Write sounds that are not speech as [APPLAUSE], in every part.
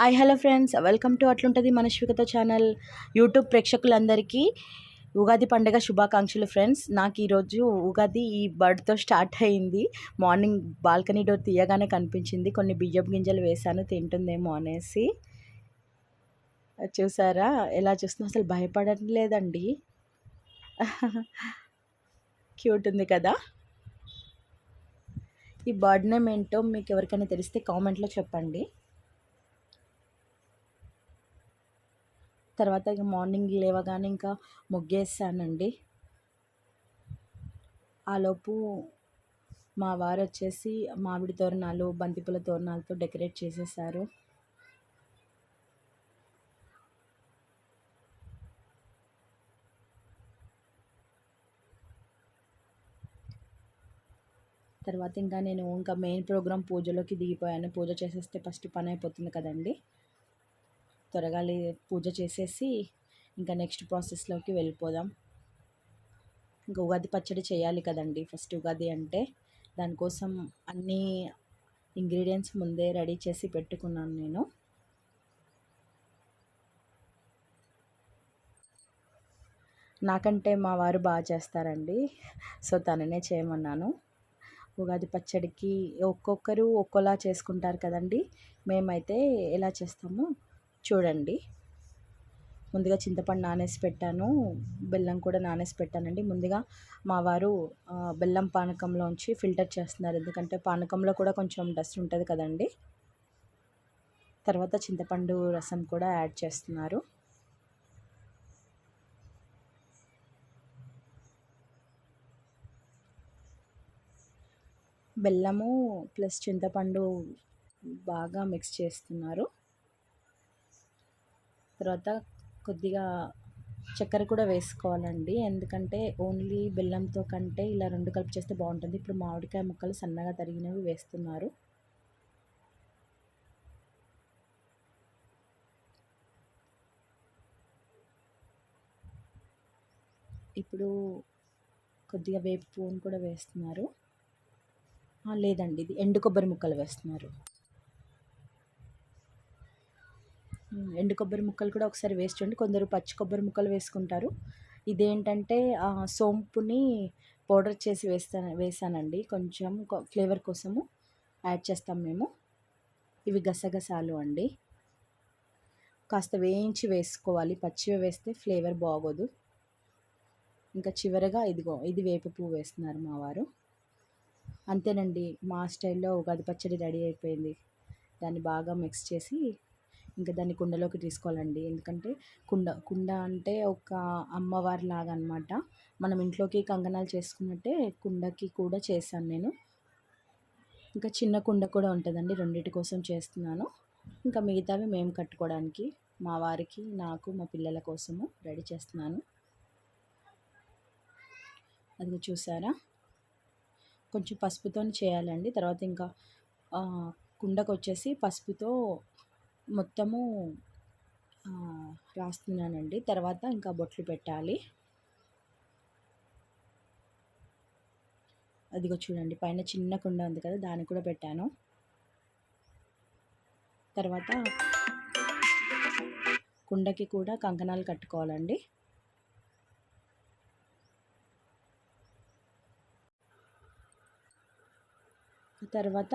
Hi hello friends. Welcome to అట్లుంటుంది మనశ్వికత channel. YouTube ప్రేక్షకులందరికీ ఉగాది పండుగ శుభాకాంక్షలు ఫ్రెండ్స్. నాకు ఈరోజు ఉగాది ఈ బర్డ్తో స్టార్ట్ అయింది. మార్నింగ్ బాల్కనీ డోర్ తీయగానే కనిపించింది. కొన్ని బియ్యం గింజలు వేశాను తింటుందేమో అనేసి. చూసారా? ఎలా చూస్తున్నా అసలు భయపడట్లేదండి క్యూట్ ఉంది కదా? ఈ బర్డ్ నేమ్ ఏంటో మీకు ఎవరికైనా తెలిస్తే కామెంట్లో చెప్పండి. తర్వాత ఇక మార్నింగ్ లేవగానే ఇంకా ముగ్గేసానండి ఆలోపు మా వారు వచ్చేసి మామిడి తోరణాలు బంతిపూల తోరణాలతో డెకరేట్ చేసేసారు. తర్వాత ఇంకా నేను ఇంకా మెయిన్ ప్రోగ్రామ్ పూజలోకి దిగిపోయాను. పూజ చేసేస్తే ఫస్ట్ పని అయిపోతుంది కదండి. త్వరగా పూజ చేసేసి ఇంకా నెక్స్ట్ ప్రాసెస్లోకి వెళ్ళిపోదాం. ఇంకా ఉగాది పచ్చడి చేయాలి కదండి ఫస్ట్ ఉగాది అంటే. దానికోసం అన్నీ ఇంగ్రీడియంట్స్ ముందే రెడీ చేసి పెట్టుకున్నాను నేను. నాకంటే మా వారు బాగా చేస్తారండి. సో తననే చేయమన్నాను. ఉగాది పచ్చడికి ఒక్కొక్కరు ఒక్కోలా చేసుకుంటారు కదండి. మేమైతే ఎలా చేస్తామో చూడండి. ముందుగా చింతపండు నానేసి పెట్టాను. బెల్లం కూడా నానేసి పెట్టానండి. ముందుగా మా వారు బెల్లం పానకంలోంచి ఫిల్టర్ చేస్తున్నారు. ఎందుకంటే పానకంలో కూడా కొంచెం డస్ట్ ఉంటుంది కదండి. తర్వాత చింతపండు రసం కూడా యాడ్ చేస్తున్నారు. బెల్లము ప్లస్ చింతపండు బాగా మిక్స్ చేస్తున్నారు. తర్వాత కొద్దిగా చక్కెర కూడా వేసుకోవాలండి. ఎందుకంటే ఓన్లీ బెల్లంతో కంటే ఇలా రెండు కలిపి చేస్తే బాగుంటుంది. ఇప్పుడు మామిడికాయ ముక్కలు సన్నగా తరిగినవి వేస్తున్నారు. ఇప్పుడు కొద్దిగా వేపు పువ్వును కూడా వేస్తున్నారు. లేదండి ఇది ఎండు కొబ్బరి ముక్కలు వేస్తున్నారు. ఎండు కొబ్బరి ముక్కలు కూడా ఒకసారి వేసి చూడండి కొందరు పచ్చి కొబ్బరి ముక్కలు వేసుకుంటారు. ఇదేంటంటే సోంపుని పౌడర్ చేసి వేస్తాను వేసానండి. కొంచెం ఫ్లేవర్ కోసము యాడ్ చేస్తాం మేము. ఇవి గసగసాలు అండి. కాస్త వేయించి వేసుకోవాలి. పచ్చివి వేస్తే ఫ్లేవర్ బాగోదు. ఇంకా చివరగా ఇదిగో ఇది వేప పువ్వు వేస్తున్నారు మా వారు. అంతేనండి మా స్టైల్లో ఉగాది పచ్చడి రెడీ అయిపోయింది. దాన్ని బాగా మిక్స్ చేసి ఇంకా దాన్ని కుండలోకి తీసుకోవాలండి. ఎందుకంటే కుండ కుండ అంటే ఒక అమ్మవారి లాగా అనమాట మనం ఇంట్లోకి కంగనాలు చేసుకున్నట్టే కుండకి కూడా చేశాను నేను. ఇంకా చిన్న కుండ కూడా ఉంటుందండి రెండింటి కోసం చేస్తున్నాను. ఇంకా మిగతావి మేము కట్టుకోవడానికి మా వారికి నాకు మా పిల్లల కోసము రెడీ చేస్తున్నాను. అది చూసారా? కొంచెం పసుపుతో చేయాలండి. తర్వాత ఇంకా కుండకు వచ్చేసి పసుపుతో మొత్తము రాస్తున్నానండి. తర్వాత ఇంకా బొట్లు పెట్టాలి. అదిగో చూడండి పైన చిన్న కుండ ఉంది కదా దాన్ని కూడా పెట్టాను. తర్వాత కుండకి కూడా కంకణాలు కట్టుకోవాలండి. తర్వాత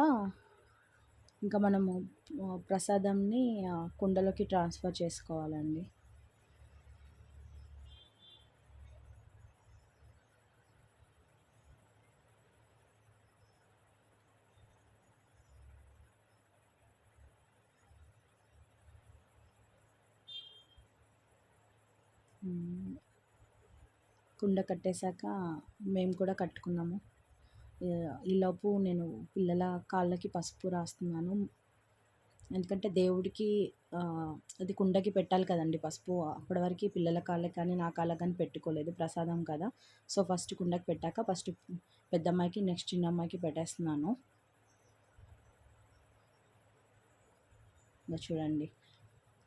ఇంకా మనము ప్రసాదంని కుండలోకి ట్రాన్స్ఫర్ చేసుకోవాలండి. కుండ కట్టేశాక మేము కూడా కట్టుకున్నాము. ఈలోపు నేను పిల్లల కాళ్ళకి పసుపు రాస్తున్నాను. ఎందుకంటే దేవుడికి అది కుండకి పెట్టాలి కదండి పసుపు. అప్పటి వరకు పిల్లల కాళ్ళకి కానీ నా కాళ్ళకి కానీ పెట్టుకోలేదు. ప్రసాదం కదా. సో ఫస్ట్ కుండకి పెట్టాక ఫస్ట్ పెద్దమ్మాయికి నెక్స్ట్ చిన్న అమ్మాయికి పెట్టేస్తున్నాను. చూడండి.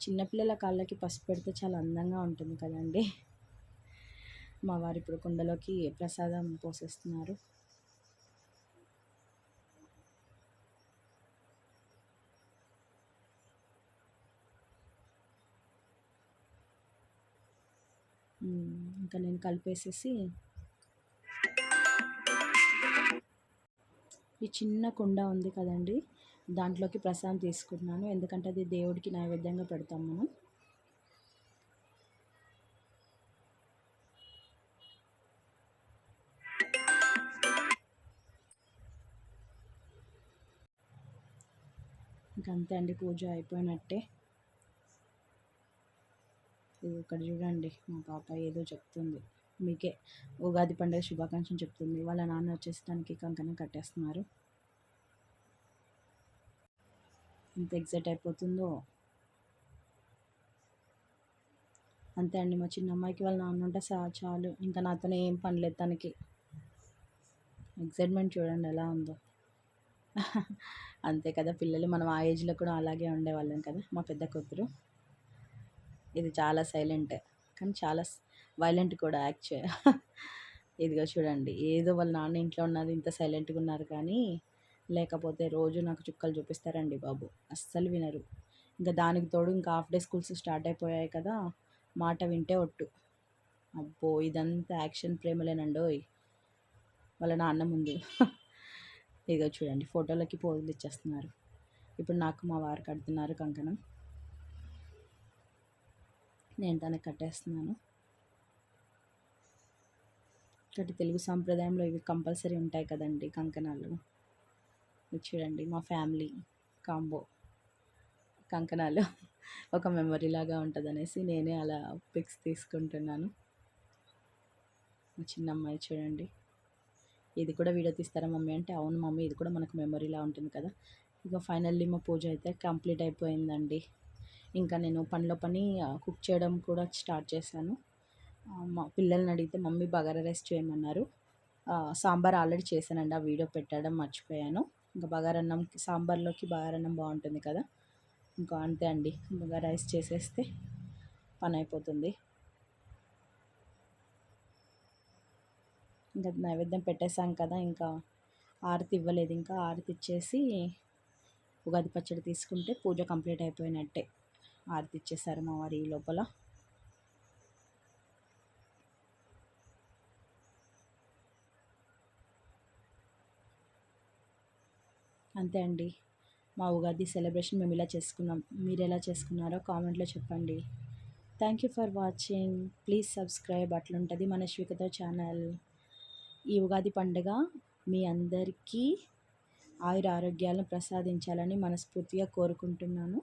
చిన్నపిల్లల కాళ్ళకి పసుపు పెడితే చాలా అందంగా ఉంటుంది కదండి. మా వారు ఇప్పుడు కుండలోకి ప్రసాదం పోసేస్తున్నారు మ్, ఇంకా నేను కలిపేసేసి ఈ చిన్న కుండ ఉంది కదండి దాంట్లోకి ప్రసాదం తీసుకున్నాను. ఎందుకంటే అది దేవుడికి నైవేద్యంగా పెడతాం మనం. ఇంకంతే అండి పూజ అయిపోయినట్టే. ఇది ఇక్కడ చూడండి మా పాప ఏదో చెప్తుంది. మీకే ఉగాది పండుగ శుభాకాంక్షలు చెప్తుంది. వాళ్ళ నాన్న వచ్చేసి దానికి కంకణం కట్టేస్తున్నారు. ఎంత ఎగ్జైట్ అయిపోతుందో. అంతే అండి మా చిన్న అమ్మాయికి వాళ్ళ నాన్న ఉంటే సా చాలు. ఇంకా నాతోనే ఏం పని లేదు తనకి. ఎగ్జైట్మెంట్ చూడండి ఎలా ఉందో. [LAUGHS] అంతే కదా పిల్లలు మనం ఆ ఏజ్లో కూడా అలాగే ఉండేవాళ్ళం కదా మా పెద్ద కూతురు. ఇది చాలా సైలెంట్. కానీ చాలా వైలెంట్ కూడా యాక్ట్ [LAUGHS] ఇదిగో చూడండి. ఏదో వాళ్ళ నాన్న ఇంట్లో ఉన్నది ఇంత సైలెంట్గా ఉన్నారు కానీ లేకపోతే రోజు నాకు చుక్కలు చూపిస్తారండి బాబు. అస్సలు వినరు. ఇంకా దానికి తోడు ఇంకా హాఫ్ డే స్కూల్స్ స్టార్ట్ అయిపోయాయి కదా మాట వింటే ఒట్టు. అబ్బో ఇదంతా యాక్షన్ ప్రేమలేనండో వాళ్ళ నాన్న ముందు. [LAUGHS] ఇదిగో చూడండి ఫోటోలకి పోజులు ఇచ్చేస్తున్నారు. ఇప్పుడు నాకు మా వారు కడుతున్నారు కంకణం. నేను తనకి కట్టేస్తున్నాను. ఒకటి తెలుగు సాంప్రదాయంలో ఇవి కంపల్సరీ ఉంటాయి కదండి కంకణాలు. చూడండి మా ఫ్యామిలీ కాంబో. కంకణాలు ఒక మెమరీ లాగా ఉంటుంది అనేసి నేనే అలా పిక్స్ తీసుకుంటున్నాను. మా చిన్న అమ్మాయి చూడండి. ఇది కూడా వీడియో తీస్తారా మమ్మీ అంటే అవును మమ్మీ ఇది కూడా మనకు మెమరీలా ఉంటుంది కదా. ఇక ఫైనల్లీ మా పూజ అయితే కంప్లీట్ అయిపోయిందండి. ఇంకా నేను పనిలో పని కుక్ చేయడం కూడా స్టార్ట్ చేశాను. మా పిల్లల్ని అడిగితే మమ్మీ బగారా రైస్ చేయమన్నారు. సాంబార్ ఆల్రెడీ చేశానండి ఆ వీడియో పెట్టడం మర్చిపోయాను. ఇంకా బగారన్నం సాంబార్లోకి బగారన్నం బాగుంటుంది కదా. ఇంకా అంతే అండి బగారా రైస్ చేసేస్తే పని అయిపోతుంది ఇంకా నైవేద్యం పెట్టేశాం కదా ఇంకా ఆరతి ఇవ్వలేదు. ఇంకా ఆరతి ఇచ్చేసి ఉగాది పచ్చడి తీసుకుంటే పూజ కంప్లీట్ అయిపోయినట్టే. ఆరతి ఇచ్చేసారు మా వారి లోపల. అంతే అండి. మా ఉగాది సెలబ్రేషన్ మేము ఇలా చేసుకున్నాం. మీరు ఎలా చేసుకున్నారో కామెంట్లో చెప్పండి. Thank you for watching. Please subscribe. అట్లుంటుంది మన శ్వికతో ఛానల్. ఈ ఉగాది పండుగ మీ అందరికీ ఆయుర ఆరోగ్యాలను ప్రసాదించాలని మనస్ఫూర్తిగా కోరుకుంటున్నాను.